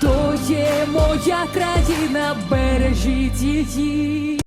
то є моя країна, бережіть її.